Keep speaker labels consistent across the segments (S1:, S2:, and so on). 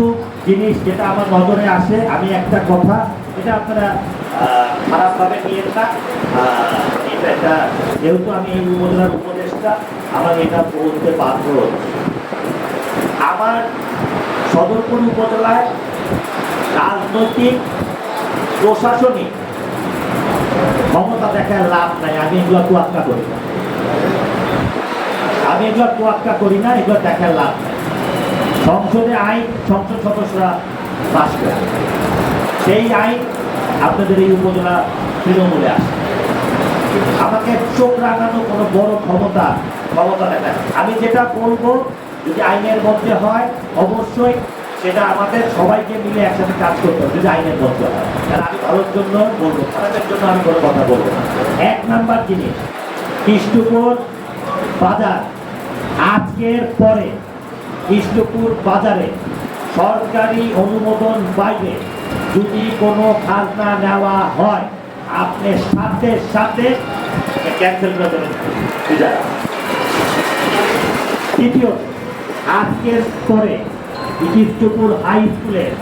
S1: কিছু জিনিস যেটা আমার নজরে আসে, আমি একটা কথা, এটা আপনারা খারাপভাবে নিয়েন না। এটা একটা, যেহেতু আমি এই উপজেলার উপদেষ্টা, আমার এটা বলতে বাধ্য আমার সদরপুর উপজেলায় রাজনৈতিক, প্রশাসনিক ক্ষমতা দেখার লাভ নাই, আমি এগুলো তোয়াক্কা করি না। আমি এগুলো তোয়াক্কা করি না, এগুলো দেখার লাভ নাই। সংসদে আইন, সংসদ সদস্যরা পাশ করে সেই আইন আপনাদের এই উপজেলা তৃণমূলে আসে। আমাকে চোখ রাখানো কোনো বড় ক্ষমতা ক্ষমতা দেখা আমি যেটা বলব, যদি আইনের মধ্যে হয়, অবশ্যই সেটা আমাদের সবাইকে মিলে একসাথে কাজ করতে হবে, যদি আইনের মধ্যে হয়। কারণ আমি ভালোর জন্য বলব, খারাপের জন্য আমি কোনো কথা বলব এক নাম্বার জিনিস, কৃষ্ণপুর বাজার, আজকের পরে কৃষ্ণপুর বাজারে সরকারি অনুমোদন বাইরে। যদি কোনো খাজনা নেওয়া হয়, আপনি সাথে সাথে ক্যান্সেল করে দেবেন। তৃতীয়ত আজকের পরে কৃষ্ণপুর হাই স্কুলের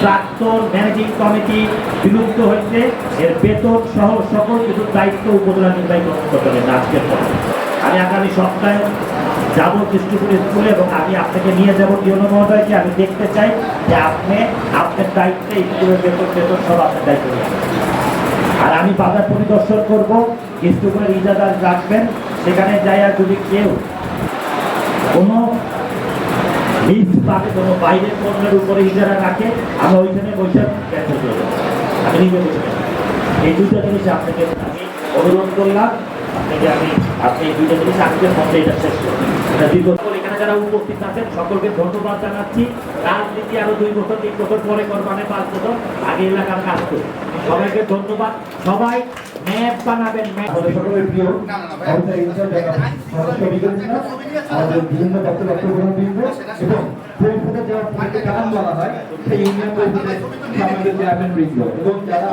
S1: প্রাক্তন ম্যানেজিং কমিটি বিলুপ্ত হয়েছে। এর বেতন সহ সকল কিছু দায়িত্ব উপজেলা নির্বাহী কর্মকর্তা আজকের পরে আমি আগামী সপ্তাহে যাব কৃষ্ণপুর স্কুলে এবং আমি আপনাকে নিয়ে যাব ডিওন মহোদয়কে। আমি দেখতে চাই যে আপনি, আপনার দায়িত্বে স্কুলের বেতন বেতন সব আপনার দায়িত্ব আর আমি বাজার পরিদর্শন করব, কৃষ্ণপুরের ইজাদার রাখবেন, সেখানে যাই আর যদি কেউ কোনো লিস্ট পাবে, কোনো বাইরের পণ্যের উপরে ইজারা রাখে, আমি ওইখানে বসে ক্যান্সেল করে দেবো। এই দুটো জিনিস আপনাকে আমি অনুরোধ করলাম। আপনাকে আমি আপনি এই দুটো জিনিস করবেন এটা দীর্ঘ এখানে যারা উপস্থিত আছেন, সকলকে ধন্যবাদ জানাচ্ছি। রাজনীতি আরও দুই বছর, তিন বছর পরে করবানে পাঁচ বছর। আগে এলাকার কাজ করুন সবাইকে ধন্যবাদ। সবাই ম্যাপ বানাবেন, ম্যাপ।
S2: বিভিন্ন দপ্তর দপ্তর বৃন্দ এবং পরিষদের যারা কালাম বলা হয়, সেই ইউনিয়ন পরিষদের আমাদের চেয়ারম্যান বৃন্দ এবং যারা